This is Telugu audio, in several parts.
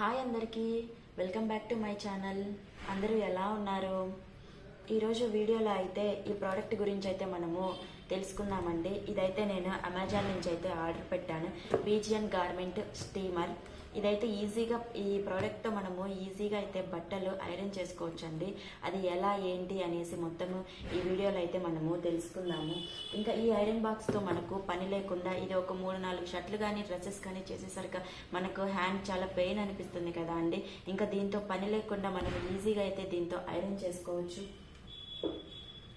హాయ్ అందరికీ. Welcome back to my channel. అందరూ ఎలా ఉన్నారు? ఈరోజు వీడియోలో అయితే ఈ ప్రోడక్ట్ గురించి అయితే మనము తెలుసుకుందామండి. ఇదైతే నేను అమెజాన్ నుంచి అయితే ఆర్డర్ పెట్టాను. బీజియన్ గార్మెంట్ స్టీమర్. ఇదైతే ఈజీగా ఈ ప్రోడక్ట్తో మనము ఈజీగా అయితే బట్టలు ఐరన్ చేసుకోవచ్చు అండి అది ఎలా ఏంటి అనేసి మొత్తము ఈ వీడియోలో అయితే మనము తెలుసుకుందాము. ఇంకా ఈ ఐరన్ బాక్స్తో మనకు పని లేకుండా ఇది ఒక మూడు నాలుగు షర్ట్లు కానీ డ్రెస్సెస్ కానీ చేసేసరికి మనకు హ్యాండ్ చాలా పెయిన్ అనిపిస్తుంది కదా అండి. ఇంకా దీంతో పని లేకుండా మనం ఈజీగా అయితే దీంతో ఐరన్ చేసుకోవచ్చు.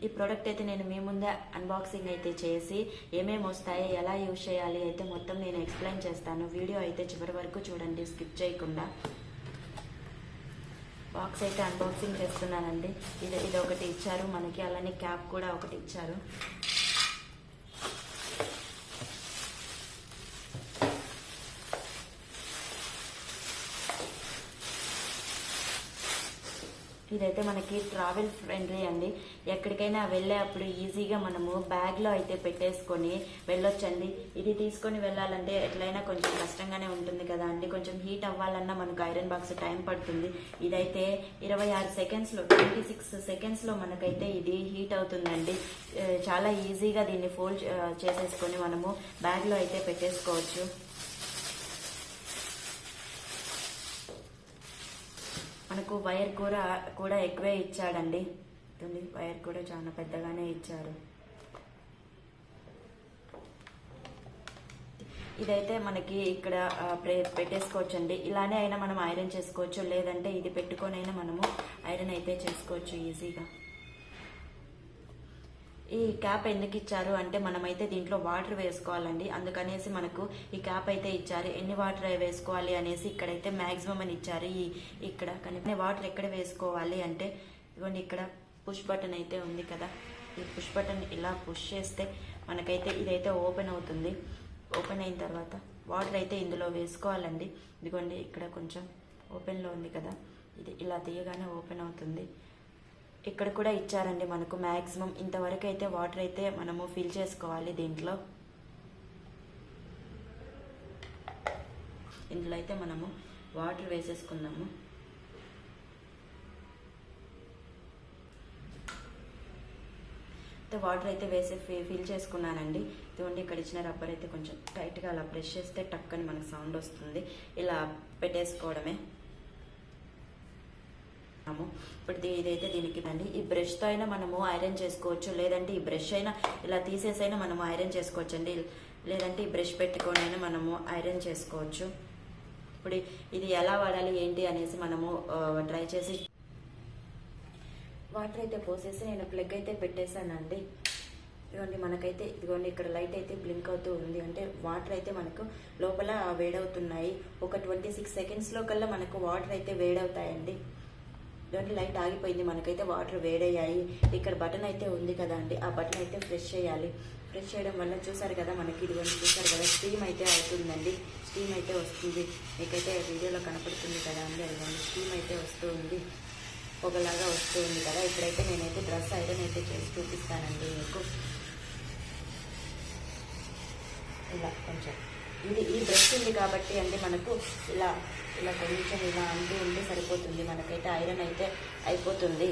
ఈ ప్రోడక్ట్ అయితే నేను మీ ముందే అన్బాక్సింగ్ అయితే చేసి ఏమేమి వస్తాయి ఎలా యూజ్ చేయాలి అయితే మొత్తం నేను ఎక్స్ప్లెయిన్ చేస్తాను. వీడియో అయితే చివరి వరకు చూడండి స్కిప్ చేయకుండా. బాక్స్ అయితే అన్బాక్సింగ్ చేస్తున్నానండి. ఇది ఇది ఒకటి ఇచ్చారు. మనకి అలానే క్యాప్ కూడా ఒకటి ఇచ్చారు. ఇదైతే మనకి ట్రావెల్ ఫ్రెండ్లీ అండి. ఎక్కడికైనా వెళ్ళేటప్పుడు ఈజీగా మనము బ్యాగ్లో అయితే పెట్టేసుకొని వెళ్ళొచ్చండి. ఇది తీసుకొని వెళ్ళాలంటే ఎట్లయినా కొంచెం కష్టంగానే ఉంటుంది కదా అండి. కొంచెం హీట్ అవ్వాలన్నా మనకు ఐరన్ బాక్స్ టైం పడుతుంది. ఇదైతే ఇరవై ఆరు సెకండ్స్లో ట్వంటీ సిక్స్ సెకండ్స్లో మనకైతే ఇది హీట్ అవుతుందండి. చాలా ఈజీగా దీన్ని ఫోల్డ్ చేసేసుకొని మనము బ్యాగ్లో అయితే పెట్టేసుకోవచ్చు. మనకు వైర్ కూర కూడా ఎక్కువే ఇచ్చాడండి. వైర్ కూడా చాలా పెద్దగానే ఇచ్చారు ఇదైతే మనకి ఇక్కడ ఆ, ప్రే- పెట్టేసుకోవచ్చండి. ఇలానే అయినా మనం ఐరన్ చేసుకోవచ్చు. లేదంటే ఇది పెట్టుకొని అయినా మనము ఐరన్ అయితే చేసుకోవచ్చు ఈజీగా. ఈ క్యాప్ ఎందుకు ఇచ్చారు? అంటే మనమైతే దీంట్లో వాటర్ వేసుకోవాలండి. అందుకనేసి మనకు ఈ క్యాప్ అయితే ఇచ్చారు. ఎన్ని వాటర్ వేసుకోవాలి అనేసి ఇక్కడైతే మ్యాక్సిమం అని ఇచ్చారు. ఈ ఇక్కడ కానీ వాటర్ ఎక్కడ వేసుకోవాలి అంటే ఇదిగోండి ఇక్కడ పుష్ బటన్ అయితే ఉంది కదా. ఈ పుష్ బటన్ ఇలా పుష్ చేస్తే మనకైతే ఇదైతే ఓపెన్ అవుతుంది. ఓపెన్ అయిన తర్వాత వాటర్ అయితే ఇందులో వేసుకోవాలండి. ఇదిగోండి ఇక్కడ కొంచెం ఓపెన్లో ఉంది కదా. ఇది ఇలా తీయగానే ఓపెన్ అవుతుంది. ఇక్కడ కూడా ఇచ్చారండి మనకు మ్యాక్సిమం ఇంతవరకు అయితే వాటర్ అయితే మనము ఫిల్ చేసుకోవాలి దీంట్లో. ఇందులో అయితే మనము వాటర్ వేసేసుకుందాము. అయితే వాటర్ అయితే వేసి ఫి- ఫిల్ చేసుకున్నానండి. ఇదిగోండి ఇక్కడ ఇచ్చిన రబ్బర్ అయితే కొంచెం టైట్గా అలా ప్రెస్ చేస్తే టక్ అని మనకు సౌండ్ వస్తుంది. ఇలా పెట్టేసుకోవడమే. ఇప్పుడు ఇదైతే దీనికి అండి ఈ బ్రష్తో అయినా మనము ఐరన్ చేసుకోవచ్చు. లేదంటే ఈ బ్రష్ అయినా ఇలా తీసేసైనా మనము ఐరన్ చేసుకోవచ్చు అండి లేదంటే ఈ బ్రష్ పెట్టుకొని అయినా మనము ఐరన్ చేసుకోవచ్చు. ఇప్పుడు ఇది ఎలా వాడాలి ఏంటి అనేసి మనము ట్రై చేసి వాటర్ అయితే పోసేసి నేను ప్లగ్ అయితే పెట్టేశానండి. ఇదిగోండి మనకైతే ఇదిగోండి ఇక్కడ లైట్ అయితే బ్లింక్ అవుతూ ఉంది. అంటే వాటర్ అయితే మనకు లోపల వేడవుతున్నాయి. ఒక ట్వంటీ సిక్స్ సెకండ్స్లో కల్లా మనకు వాటర్ అయితే వేడవుతాయండి. ఇదిగోండి లైట్ ఆగిపోయింది మనకైతే వాటర్ వేడయ్యాయి. ఇక్కడ బటన్ అయితే ఉంది కదా అండి ఆ బటన్ అయితే ఫ్రెష్ చేయాలి. ఫ్రెష్ చేయడం వల్ల చూసారు కదా మనకి ఇదిగోండి చూసారు కదా స్టీమ్ అయితే అవుతుందండి. స్టీమ్ అయితే వస్తుంది. మీకైతే వీడియోలో కనపడుతుంది కదా అండి అదిగోండి స్టీమ్ అయితే వస్తూ ఉంది. పొగలాగా వస్తూ ఉంది కదా. ఇప్పుడైతే నేనైతే డ్రెస్ ఐరన్ అయితే చేసి చూపిస్తానండి మీకు. ఇలా కొంచెం. ఇది ఈ బ్రష్ ఉంది కాబట్టి అండి మనకు ఇలా ఇలా కొంచెం ఇలా అంటూ ఉంటే సరిపోతుంది. మనకైతే ఐరన్ అయితే అయిపోతుంది.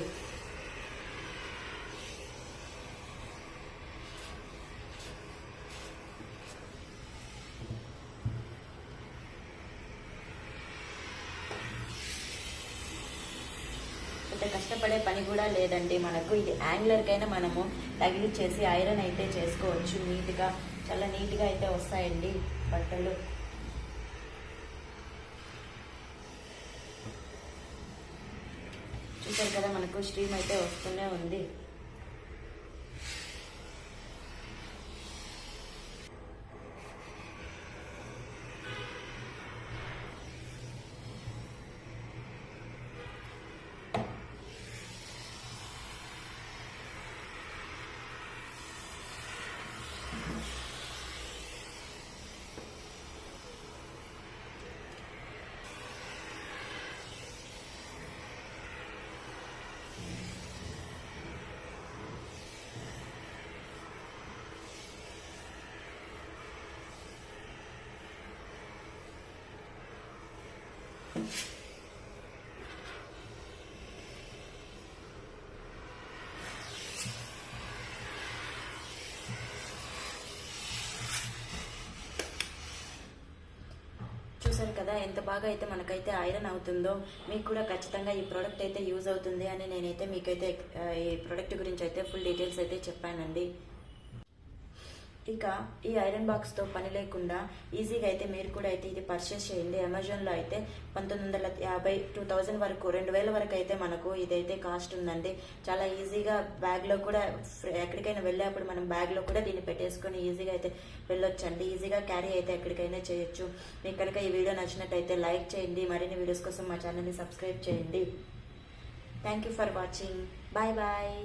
ఇంత కష్టపడే పని కూడా లేదండి. మనకు ఇది యాంగ్లర్కైనా మనము తగిలిచ్చేసి ఐరన్ అయితే చేసుకోవచ్చు. నీట్గా చాలా నీట్గా అయితే వస్తాయండి బట్టలు. చూసారు కదా మనకు స్ట్రీమ్ అయితే వస్తూనే ఉంది. చూసారు కదా ఎంత బాగా అయితే మనకైతే ఐరన్ అవుతుందో మీకు కూడా ఖచ్చితంగా ఈ ప్రోడక్ట్ అయితే యూజ్ అవుతుంది అని నేనైతే మీకైతే ఈ ప్రోడక్ట్ గురించి అయితే ఫుల్ డీటెయిల్స్ అయితే చెప్పానండి. ఇక ఈ ఐరన్ బాక్స్తో పని లేకుండా ఈజీగా అయితే మీరు కూడా అయితే ఇది పర్చేస్ చేయండి. అమెజాన్లో అయితే పంతొమ్మిది వందల యాభై టూ థౌజండ్ వరకు రెండు వేల వరకు అయితే మనకు ఇదైతే కాస్ట్ ఉందండి. చాలా ఈజీగా బ్యాగ్లో కూడా ఎక్కడికైనా వెళ్ళేప్పుడు మనం బ్యాగ్లో కూడా దీన్ని పెట్టేసుకొని ఈజీగా అయితే వెళ్ళొచ్చండి. ఈజీగా క్యారీ అయితే ఎక్కడికైనా చేయొచ్చు. మీకు కనుక ఈ వీడియో నచ్చినట్టయితే లైక్ చేయండి. మరిన్ని వీడియోస్ కోసం మా ఛానల్ని సబ్స్క్రైబ్ చేయండి. Thank you for watching. Bye bye.